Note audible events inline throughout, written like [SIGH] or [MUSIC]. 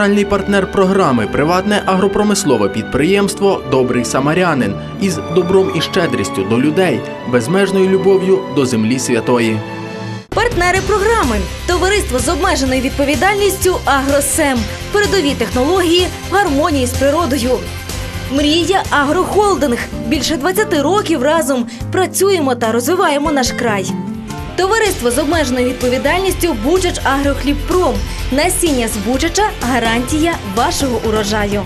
генеральний партнер програми приватне агропромислове підприємство Добрий Самарянин із добром і щедрістю до людей, безмежною любов'ю до землі святої. Партнери програми Товариство з обмеженою відповідальністю Агросем. Передові технології гармонії з природою. Мрія Агрохолдинг. Більше 20 років разом працюємо та розвиваємо наш край. Товариство з обмеженою відповідальністю Бучач Агрохлібпром. Насіння з Бучача гарантія вашого урожаю.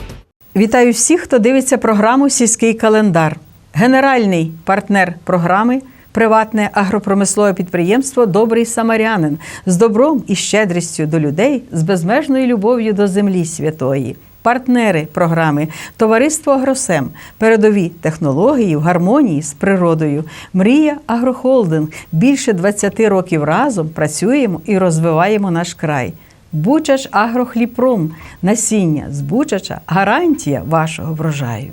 Вітаю всіх, хто дивиться програму Сільський календар. Генеральний партнер програми приватне агропромислове підприємство Добрий Самарянин з добром і щедрістю до людей, з безмежною любов'ю до землі святої. Партнери програми Товариство Агросем, передові технології в гармонії з природою. Мрія Агрохолдинг. Більше 20 років разом працюємо і розвиваємо наш край. Бучач Агрохліпром. Насіння з Бучача гарантія вашого врожаю.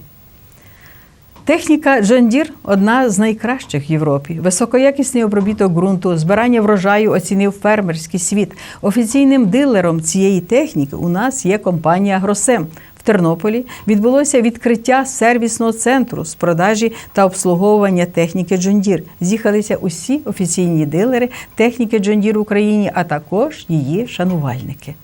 Техніка Deere – одна з найкращих в Європі. Високоякісний обробіток ґрунту, збирання врожаю оцінив фермерський світ. Офіційним дилером цієї техніки у нас є компанія Гросем. В Тернополі відбулося відкриття сервісного центру з продажі та обслуговування техніки Deere. З'їхалися усі офіційні дилери техніки Deere в Україні, а також її шанувальники.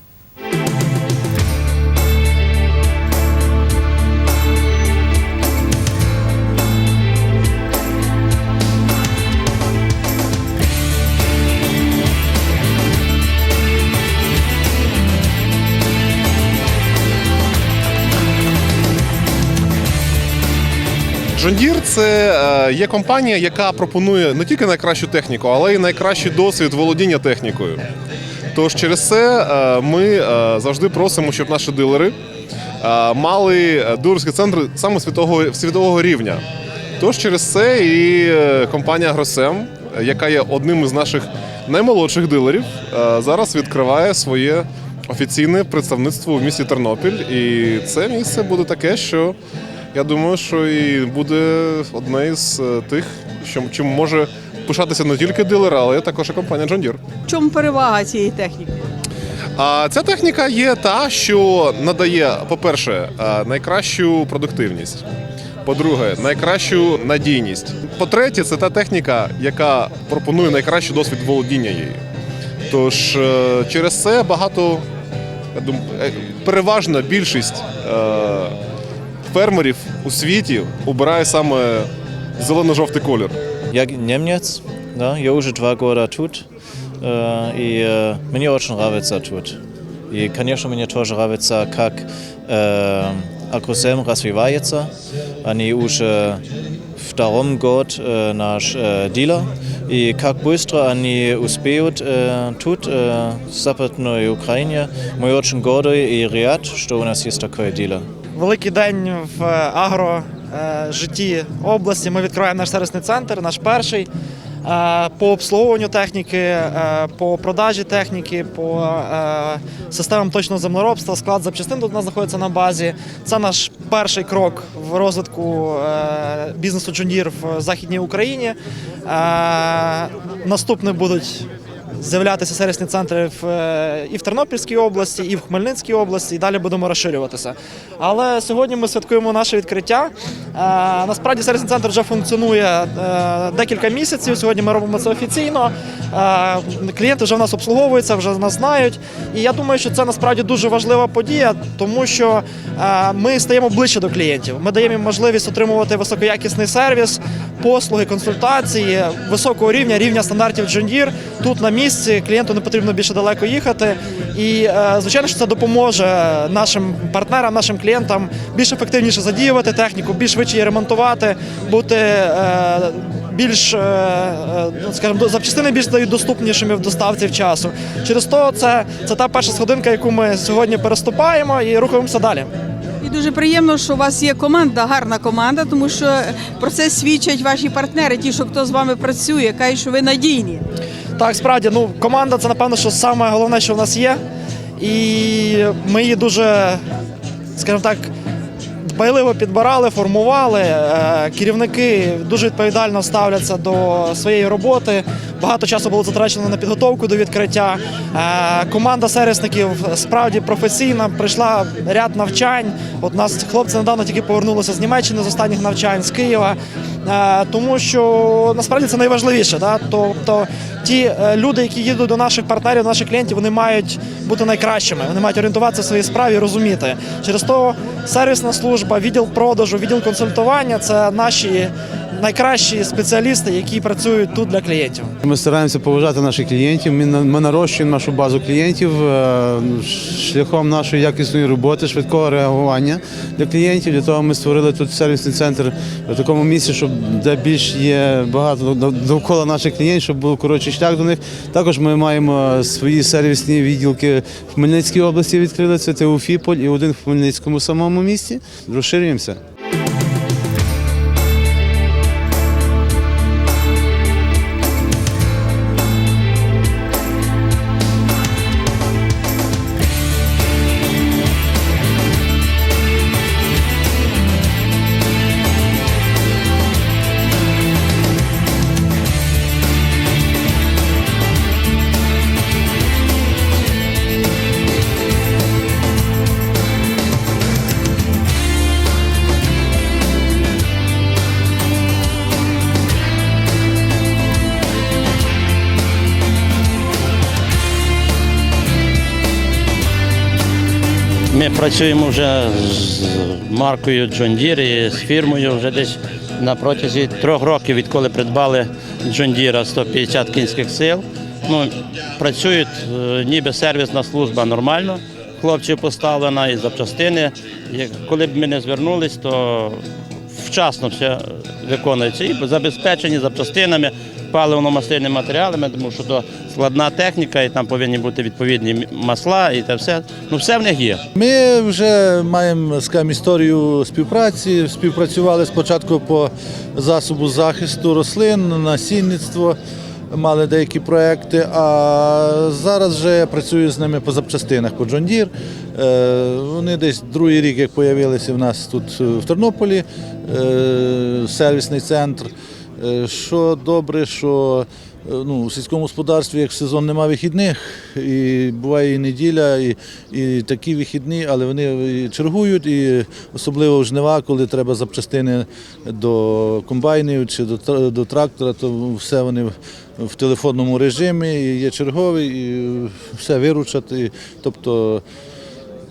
Deere – це е, є компанія, яка пропонує не тільки найкращу техніку, але й найкращий досвід володіння технікою. Тож через це е, ми е, завжди просимо, щоб наші дилери мали дилерські центри саме світового, світового рівня. Тож через це і компанія Гросем, яка є одним із наших наймолодших дилерів, зараз відкриває своє офіційне представництво в місті Тернопіль. І це місце буде таке, що я думаю, що і буде одне із е, тих, що чим може пишатися не тільки дилер, але також і компанія John Deere. В чому перевага цієї техніки? А ця техніка є та, що надає, по-перше, е, найкращу продуктивність. По-друге, найкращу надійність. По-третє, це та техніка, яка пропонує найкращий досвід володіння її. Тож е, через це багато, я думаю, переважна більшість фермерів у світі обирає саме зелено-жовтий колір. Я Немец, да, я уже два года тут, э, и э, мне очень нравится тут. И, конечно, мне тоже нравится, как э, Акросем развивается. Они уже втором год э, наш э, дилер, и как быстро они успеют э, тут, э, в Западной Украине. Мы очень горды и рад, что у нас есть такой дилер. великий день в агро е, житті області. Ми відкриваємо наш сервісний центр, наш перший. е, По обслуговуванню техніки, е, по продажі техніки, по е, системам точного землеробства, склад запчастин тут у нас знаходиться на базі. Це наш перший крок в розвитку е, бізнесу John в Західній Україні. Е, Наступні будуть з'являтися сервісні центри в, е, і в Тернопільській області, і в Хмельницькій області, і далі будемо розширюватися. Але сьогодні ми святкуємо наше відкриття. Е, Насправді сервісний центр вже функціонує е, декілька місяців. Сьогодні ми робимо це офіційно. Клієнти вже в нас обслуговуються, вже нас знають. І я думаю, що це насправді дуже важлива подія, тому що ми стаємо ближче до клієнтів. Ми даємо їм можливість отримувати високоякісний сервіс, послуги, консультації високого рівня, рівня стандартів Deere. Тут на місці клієнту не потрібно більше далеко їхати. І е, звичайно, що це допоможе нашим партнерам, нашим клієнтам більш ефективніше задіювати техніку, більш швидше її ремонтувати, бути е, більш, е, ну, скажімо, запчастини більш стають доступнішими в доставці в часу. Через то це, це та перша сходинка, яку ми сьогодні переступаємо і рухаємося далі. І дуже приємно, що у вас є команда, гарна команда, тому що про це свідчать ваші партнери, ті, що хто з вами працює, кажуть, що ви надійні. Так, справді, ну команда це напевно, що саме головне, що в нас є. І ми її дуже, скажімо так, дбайливо підбирали, формували. Е, Керівники дуже відповідально ставляться до своєї роботи. Багато часу було затрачено на підготовку до відкриття. Е, Команда сервісників справді професійна. Прийшла ряд навчань. От нас хлопці недавно тільки повернулися з Німеччини з останніх навчань з Києва. Е, Тому що насправді це найважливіше. Да? Тобто ті е, люди, які їдуть до наших партнерів, до наших клієнтів, вони мають бути найкращими. Вони мають орієнтуватися в своїй справі розуміти. Через то сервісна служба, відділ продажу, відділ консультування це наші найкращі спеціалісти, які працюють тут для клієнтів. Ми стараємося поважати наших клієнтів. Ми, нарощуємо нашу базу клієнтів е, шляхом нашої якісної роботи, швидкого реагування для клієнтів. Для того ми створили тут сервісний центр в такому місці, щоб де більш є багато довкола наших клієнтів, щоб був коротший шлях до них. Також ми маємо свої сервісні відділки в Хмельницькій області. Відкрили це Теофіполь і один в Хмельницькому самому місті. Розширюємося. Працюємо вже з маркою John Deere і з фірмою вже десь на протязі трьох років, відколи придбали John Deere 150 кінських сил. Ну, працюють е, ніби сервісна служба нормально. Хлопців поставлена і запчастини. Коли б ми не звернулись, то вчасно все виконується. І забезпечені запчастинами, паливно-мастильними матеріалами, тому що то складна техніка, і там повинні бути відповідні масла і те все. Ну все в них є. Ми вже маємо скажімо, історію співпраці. Співпрацювали спочатку по засобу захисту рослин, насінництво, мали деякі проекти, а зараз вже я працюю з ними по запчастинах, по Deere. Е, Вони десь другий рік, як з'явилися в нас тут е, в Тернополі, е, сервісний центр. Що добре, що ну, у сільському господарстві, як сезон нема вихідних, і буває і неділя, і, і такі вихідні, але вони чергують, і особливо в жнива, коли треба запчастини до комбайнів чи до, до трактора, то все вони в- телефонному режимі, є черговий, і все виручати. Тобто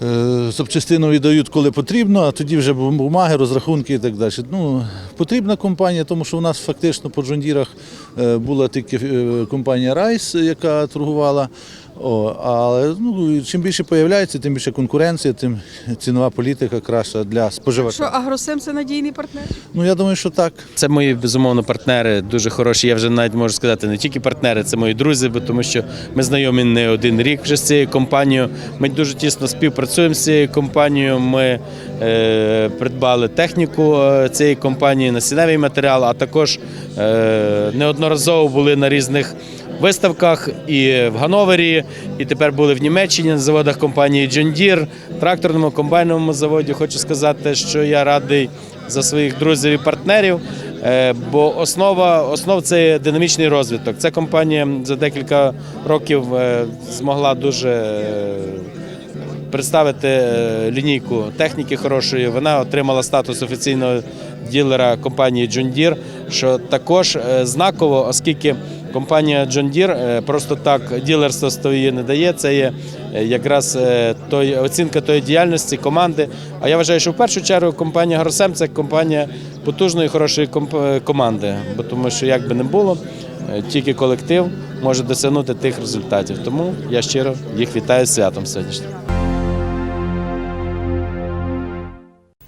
Е, Запчастину віддають, коли потрібно, а тоді вже бумаги, розрахунки і так далі. Ну, потрібна компанія, тому що у нас фактично по джондірах е, була тільки е, компанія Райс, яка торгувала. О, але ну, чим більше появляється, тим більше конкуренція, тим цінова політика краща для Що споживача. Агросем це надійний партнер? Ну я думаю, що так. Це мої безумовно партнери, дуже хороші. Я вже навіть можу сказати, не тільки партнери, це мої друзі, бо тому що ми знайомі не один рік вже з цією компанією. Ми дуже тісно співпрацюємо з цією компанією. Ми е, придбали техніку е, цієї компанії, насінневий матеріал, а також е, неодноразово були на різних. Виставках і в Гановері, і тепер були в Німеччині на заводах компанії Deere, тракторному комбайновому заводі. Хочу сказати, що я радий за своїх друзів і партнерів. Е, Бо основа основ це динамічний розвиток. Ця компанія за декілька років е, змогла дуже е, представити лінійку техніки хорошої. Вона отримала статус офіційного ділера компанії Deere, що також знаково, оскільки компанія John Deere е, просто так ділерство її не дає. Це є е, якраз е, той оцінка тої діяльності команди. А я вважаю, що в першу чергу компанія Гросем це компанія потужної, хорошої комп- команди. Бо тому що як би не було, тільки колектив може досягнути тих результатів. Тому я щиро їх вітаю з святом сьогоднішнім.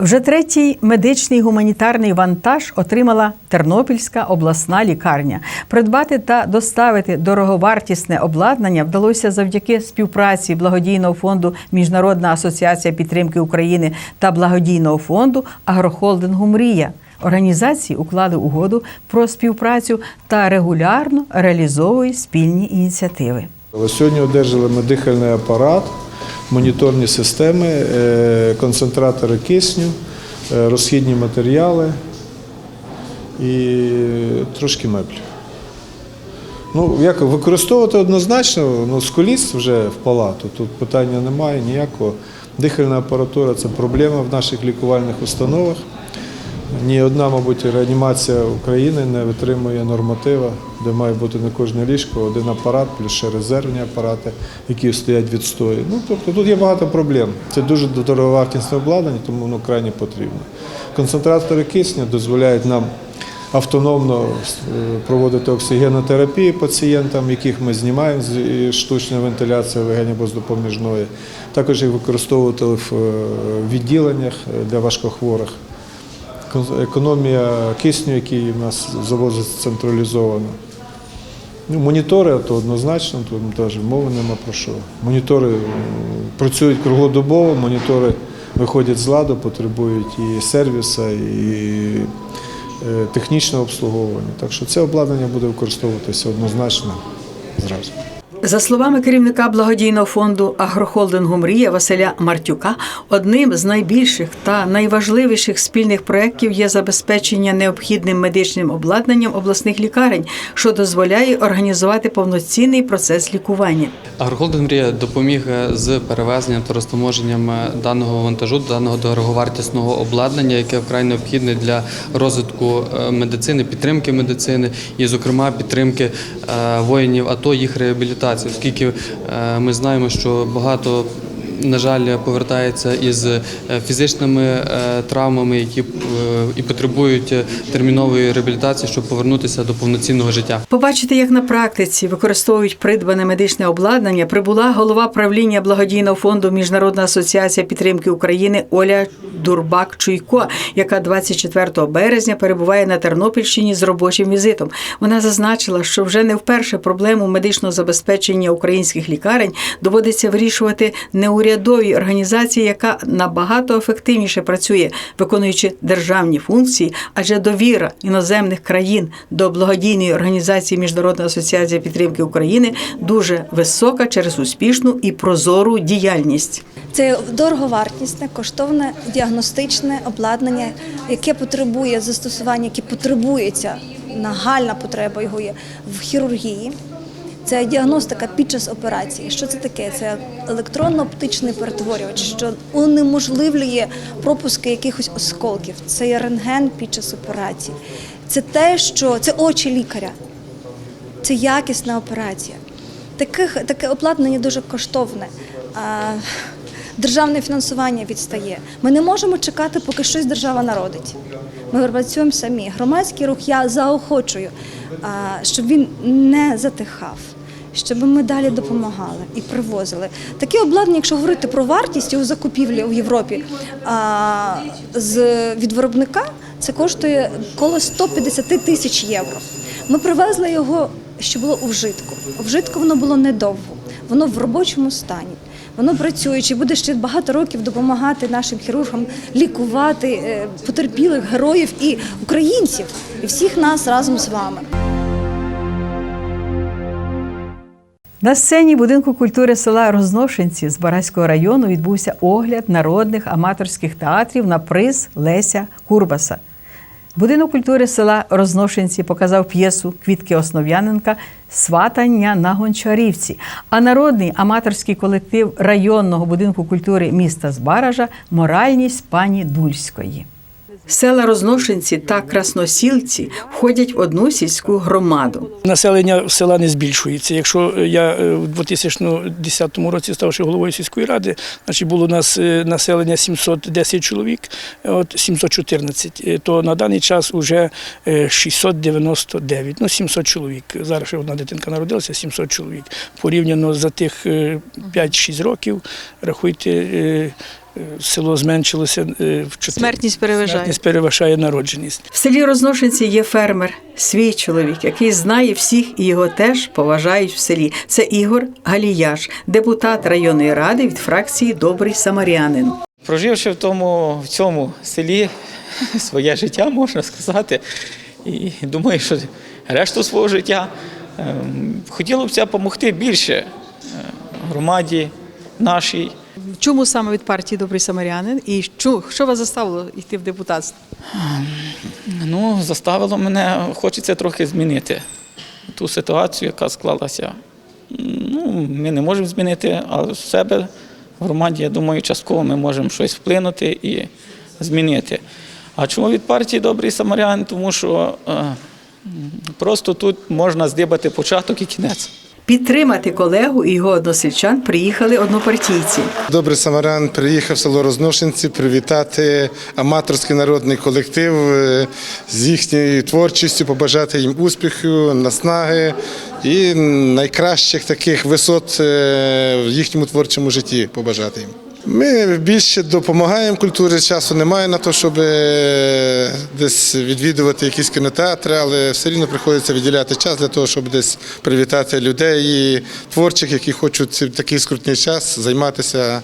Вже третій медичний гуманітарний вантаж отримала Тернопільська обласна лікарня. Придбати та доставити дороговартісне обладнання вдалося завдяки співпраці благодійного фонду Міжнародна асоціація підтримки України та благодійного фонду Агрохолдингу Мрія. Організації уклали угоду про співпрацю та регулярно реалізовують спільні ініціативи. Сьогодні одержали ми дихальний апарат, моніторні системи, е, концентратори кисню, е, розхідні матеріали і трошки меблів. Ну, як використовувати однозначно, ну, скуліст вже в палату, тут питання немає ніякого. Дихальна апаратура це проблема в наших лікувальних установах. Ні одна, мабуть, реанімація України не витримує норматива, де має бути на кожне ліжко один апарат, плюс ще резервні апарати, які стоять відстої. Ну, тобто тут є багато проблем. Це дуже дороговартісне обладнання, тому воно крайне потрібно. Концентратори кисню дозволяють нам автономно е, проводити оксигенотерапію пацієнтам, яких ми знімаємо з е, штучної вентиляції легень або з допоміжної. Також їх використовувати в е, відділеннях для важкохворих. Кон- Економія кисню, який в нас завозиться централізовано. Ну, монітори то однозначно, тут теж мови нема про що. Монітори працюють круглодобово, монітори виходять з ладу, потребують і сервіса, і е, технічного обслуговування. Так що це обладнання буде використовуватися однозначно зразу. За словами керівника благодійного фонду агрохолдингу Мрія Василя Мартюка, одним з найбільших та найважливіших спільних проєктів є забезпечення необхідним медичним обладнанням обласних лікарень, що дозволяє організувати повноцінний процес лікування. Агрохолдинг Мрія допоміг з перевезенням та розтаможенням е, даного вантажу, даного дороговартісного обладнання, яке вкрай необхідне для розвитку е, медицини, підтримки медицини і, зокрема, підтримки е, воїнів АТО, їх реабілітації, оскільки е, ми знаємо, що багато. На жаль, повертається із е, фізичними е, травмами, які е, і потребують термінової реабілітації, щоб повернутися до повноцінного життя. Побачити, як на практиці використовують придбане медичне обладнання, прибула голова правління благодійного фонду Міжнародна асоціація підтримки України Оля Дурбак Чуйко, яка 24 березня перебуває на Тернопільщині з робочим візитом. Вона зазначила, що вже не вперше проблему медичного забезпечення українських лікарень доводиться вирішувати неурядовій організації, яка набагато ефективніше працює, виконуючи державні функції, адже довіра іноземних країн до благодійної організації Міжнародна асоціація підтримки України дуже висока через успішну і прозору діяльність. Це дороговартісне, коштовне діагностичне обладнання, яке потребує застосування, яке потребується, нагальна потреба його є в хірургії. Це діагностика під час операції. Що це таке? Це електронно-оптичний перетворювач, що унеможливлює пропуски якихось осколків. Це рентген під час операції. Це те, що це очі лікаря. Це якісна операція. Таких, таке обладнання дуже коштовне. А, державне фінансування відстає. Ми не можемо чекати, поки щось держава народить. Ми працюємо самі. Громадський рух я заохочую, щоб він не затихав. Щоб ми далі допомагали і привозили таке обладнання, якщо говорити про вартість його закупівлі у Європі а, з від виробника, це коштує коло 150 тисяч євро. Ми привезли його, що було у вжитку. У вжитку воно було недовго, воно в робочому стані. Воно працюючи, буде ще багато років допомагати нашим хірургам лікувати е, потерпілих героїв і українців, і всіх нас разом з вами. На сцені будинку культури села Розношенці з Бараського району відбувся огляд народних аматорських театрів на приз Леся Курбаса. Будинок культури села Розношенці показав п'єсу Квітки Основ'яненка Сватання на Гончарівці. А народний аматорський колектив районного будинку культури міста Збаража Моральність пані Дульської. Села Розношенці та Красносілці входять в одну сільську громаду. Населення села не збільшується. Якщо я е, в 2010 році ставши головою сільської ради, значить було у нас е, населення 710 чоловік, е, от 714, е, то на даний час вже 699, ну 700 чоловік. Зараз одна дитинка народилася, 700 чоловік. Порівняно за тих е, 5-6 років, рахуйте, е, е, село зменшилося е, в 4. Смертність переважає. Смертність переважає народженість. В селі Розношенці є фермер, свій чоловік, який знає всіх і його теж поважають в селі. Це Ігор Галіяш, депутат районної ради від фракції Добрий Самарянин. Проживши в тому в цьому селі [LAUGHS] своє життя, можна сказати, і думаю, що решту свого життя ем, хотілося б допомогти більше е, громаді нашій. Чому саме від партії Добрий Самарянин і що, вас заставило йти в депутатство? Ну, заставило мене, хочеться трохи змінити ту ситуацію, яка склалася. Ну, ми не можемо змінити, але в себе в громаді, я думаю, частково ми можемо щось вплинути і змінити. А чому від партії Добрий Самарян? Тому що е, просто тут можна здибати початок і кінець. Підтримати колегу і його односельчан приїхали однопартійці. Добрий Самаран приїхав в село Розношенці привітати аматорський народний колектив е, з їхньою творчістю, побажати їм успіху, наснаги і найкращих таких висот е, в їхньому творчому житті побажати їм. Ми більше допомагаємо культурі, часу немає на те, щоб е, десь відвідувати якісь кінотеатри, але все рівно приходиться виділяти час для того, щоб десь привітати людей і творчих, які хочуть в такий скрутний час займатися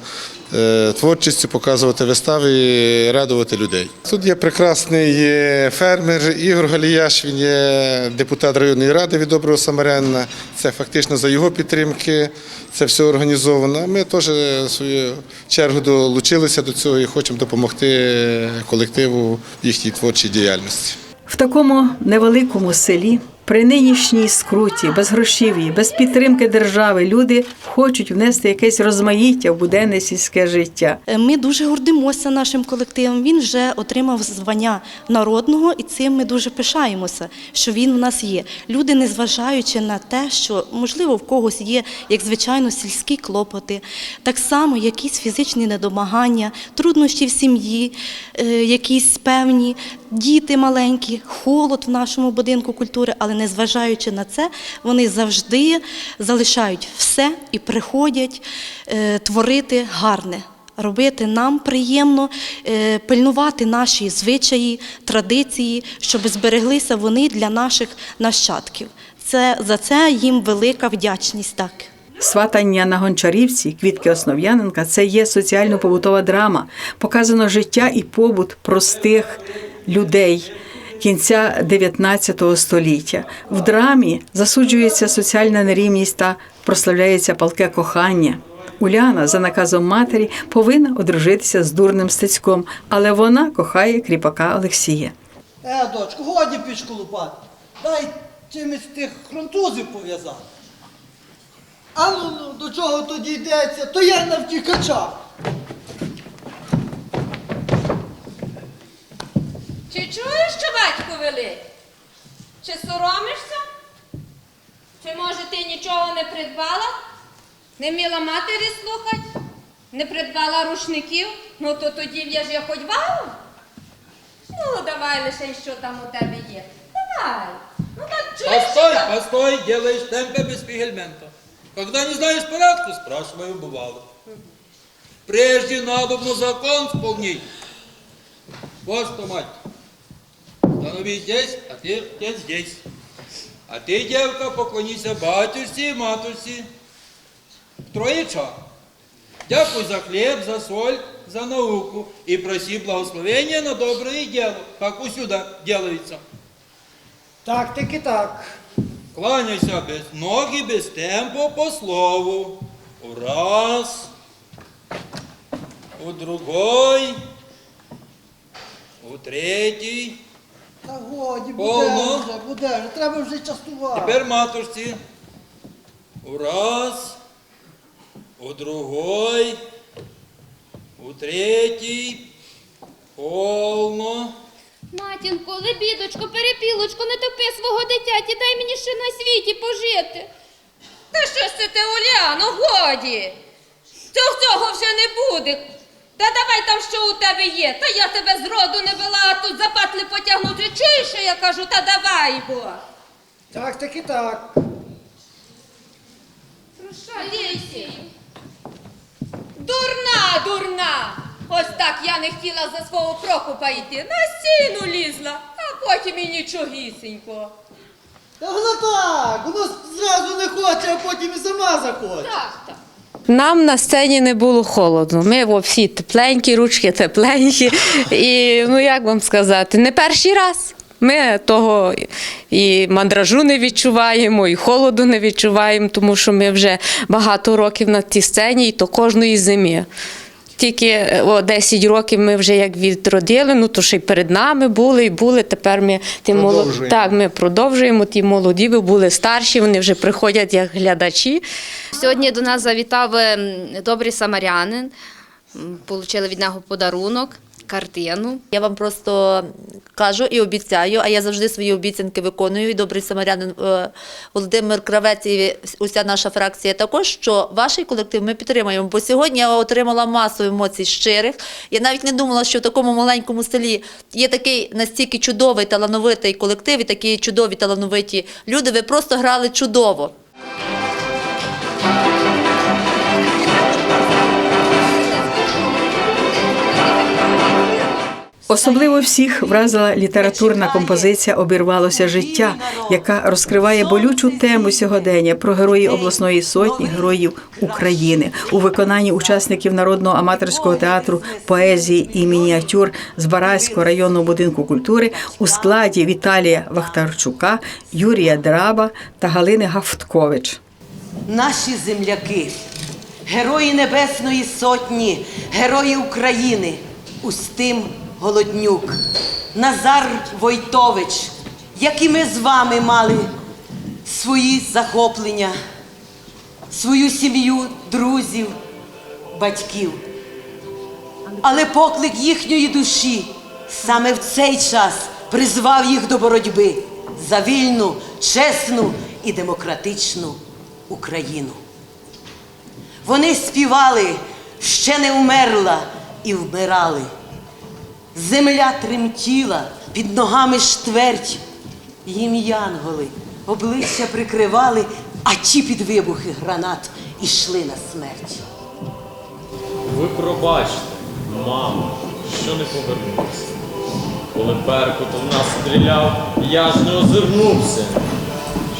творчістю, показувати вистави радувати людей. Тут є прекрасний е, фермер Ігор Галіяш, він є депутат районної ради від Доброго Самарянина. Це фактично за його підтримки це все організовано. Ми теж в свою чергу долучилися до цього і хочемо допомогти колективу в їхній творчій діяльності. В такому невеликому селі, при нинішній скруті, без грошів'ї, без підтримки держави, люди хочуть внести якесь розмаїття в буденне сільське життя. Е, Ми дуже гордимося нашим колективом. Він вже отримав звання народного, і цим ми дуже пишаємося, що він в нас є. Люди, незважаючи на те, що можливо в когось є, як звичайно, сільські клопоти, так само якісь фізичні недомагання, труднощі в сім'ї, е, якісь певні діти маленькі, холод в нашому будинку культури, але незважаючи на це, вони завжди залишають все і приходять е, творити гарне. Робити нам приємно, е, пильнувати наші звичаї, традиції, щоб збереглися вони для наших нащадків. Це за це їм велика вдячність. Так. Сватання на Гончарівці Квітки Основ'яненка це є соціально-побутова драма. Показано життя і побут простих людей кінця 19 століття. В драмі засуджується соціальна нерівність та прославляється палке кохання. Уляна за наказом матері повинна одружитися з дурним стецьком, але вона кохає кріпака Олексія. Е, дочку, годі пічку лупати. Дай чимось тих хронтузів пов'язати. А ну, ну, до чого тоді йдеться, то я на втікача. Чи чуєш, що батько велить? Чи соромишся? Чи може ти нічого не придбала? Не вміла матері слухати? Не придбала рушників? Ну то тоді в'яж я хоч валу? Ну, давай лише, що там у тебе є. Давай. Ну так чуєш, Постой, що там? постой, делаешь темпе без фигельмента. Когда не знаешь порядку, спрашивай у бывалых. Прежде надо бы закон исполнить. Вот что, мать. Становись здесь, а ты, ты здесь. А ты, девка, поклонися батюшці і матусі. Троєча. Дякуй за хлеб, за соль, за науку. И проси благословения на доброе дело, как усюда делается. Так, таки так. Кланяйся без ноги, без темпу по слову. У раз, у другой, у третій. Та годі, буде Повно. вже, буде вже, треба вже частувати. Тепер матушці. У раз, у другой, у третій. Повно. Матінко, лебідочко, перепілочко, не топи свого дитяті, дай мені ще на світі пожити. Та що ж це ти, Уляно, годі? Цього цього вже не буде. Та давай там, що у тебе є. Та я тебе з роду не вела, а тут за патли потягнути. Чуєш, що я кажу? Та давай, бо. Так, таки так. Лісі. Дурна, дурна. Ось так я не хотіла за свого Прокопа йти. На стіну лізла, а потім і нічогісінько. Та воно так, воно зразу не хоче, а потім і сама захоче. Так, так. Нам на сцені не було холодно. Ми во, всі тепленькі, ручки тепленькі. І ну як вам сказати, не перший раз. Ми того і мандражу не відчуваємо, і холоду не відчуваємо, тому що ми вже багато років на тій сцені, і то кожної зими. Тільки е, о, 10 років ми вже як відродили, ну то ще й перед нами були і були. Тепер ми ті молоді, так, ми продовжуємо. Ті молоді ви були старші, вони вже приходять як глядачі. Сьогодні до нас завітав ем, добрий самарянин. отримали від нього подарунок, картину. Я вам просто кажу і обіцяю, а я завжди свої обіцянки виконую. І добрий самарянин е, Володимир Кравець і уся наша фракція також, що ваш колектив ми підтримуємо. Бо сьогодні я отримала масу емоцій щирих. Я навіть не думала, що в такому маленькому селі є такий настільки чудовий, талановитий колектив і такі чудові талановиті люди. Ви просто грали чудово. Особливо всіх вразила літературна композиція Обірвалося життя, яка розкриває болючу тему сьогодення про героїв обласної сотні, героїв України у виконанні учасників народного аматорського театру поезії і мініатюр з Бараського районного будинку культури у складі Віталія Вахтарчука, Юрія Драба та Галини Гафткович. Наші земляки, герої Небесної Сотні, герої України, Устим Голоднюк, Назар Войтович, як і ми з вами мали свої захоплення, свою сім'ю, друзів, батьків. Але поклик їхньої душі саме в цей час призвав їх до боротьби за вільну, чесну і демократичну Україну. Вони співали, ще не вмерла і вмирали. Земля тремтіла, під ногами штверть. Їм янголи обличчя прикривали, а ті під вибухи гранат ішли на смерть. Ви пробачте, мамо, що не повернувся. Коли Беркут в нас стріляв, я ж не озирнувся,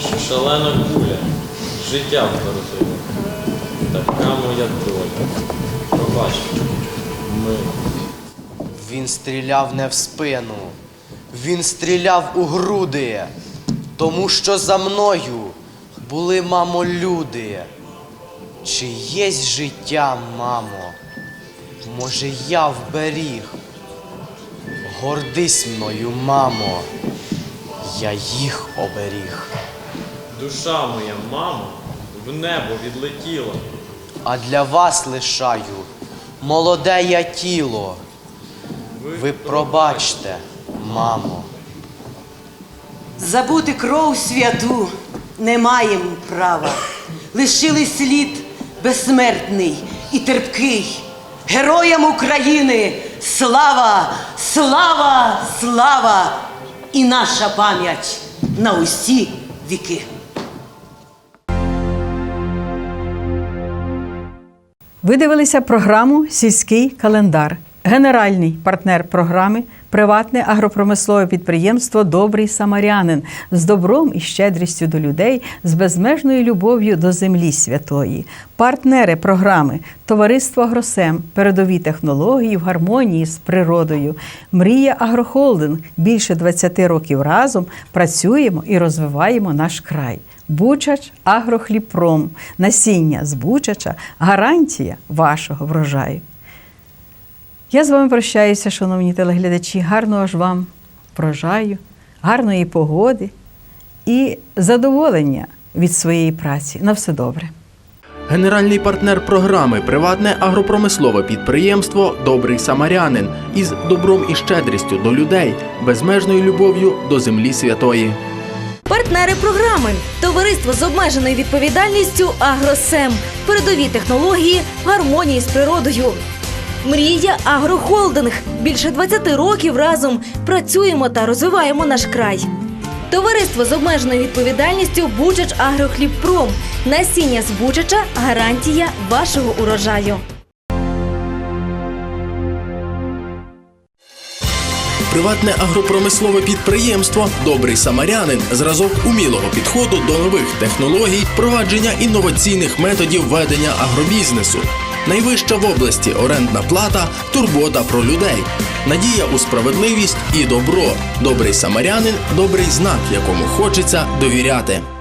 що шалена куля життя вкоротила. Така моя доля. Пробачте, ми. Він стріляв не в спину, він стріляв у груди, тому що за мною були, мамо, люди. Чи єсть життя, мамо? Може, я вберіг? Гордись мною, мамо, я їх оберіг. Душа моя, мамо, в небо відлетіла. А для вас лишаю молоде я тіло. Ви пробачте, мамо. Забути кров святу не маємо права. Лишили слід безсмертний і терпкий. Героям України слава, слава, слава і наша пам'ять на усі віки. Ви дивилися програму Сільський календар. Генеральний партнер програми приватне агропромислове підприємство Добрий самарянин з добром і щедрістю до людей, з безмежною любов'ю до землі святої. Партнери програми Товариство Агросем, передові технології в гармонії з природою. Мрія Агрохолдинг. Більше 20 років разом працюємо і розвиваємо наш край. Бучач Агрохліпром. Насіння з Бучача гарантія вашого врожаю. Я з вами прощаюся, шановні телеглядачі. Гарного ж вам врожаю, гарної погоди і задоволення від своєї праці. На все добре. Генеральний партнер програми приватне агропромислове підприємство Добрий Самарянин із добром і щедрістю до людей, безмежною любов'ю до землі святої. Партнери програми Товариство з обмеженою відповідальністю Агросем. Передові технології гармонії з природою. Мрія Агрохолдинг. Більше 20 років разом працюємо та розвиваємо наш край. Товариство з обмеженою відповідальністю Бучач Агрохлібпром. Насіння з Бучача гарантія вашого урожаю. Приватне агропромислове підприємство Добрий Самарянин зразок умілого підходу до нових технологій, впровадження інноваційних методів ведення агробізнесу. Найвища в області орендна плата, турбота про людей, надія у справедливість і добро. Добрий самарянин добрий знак, якому хочеться довіряти.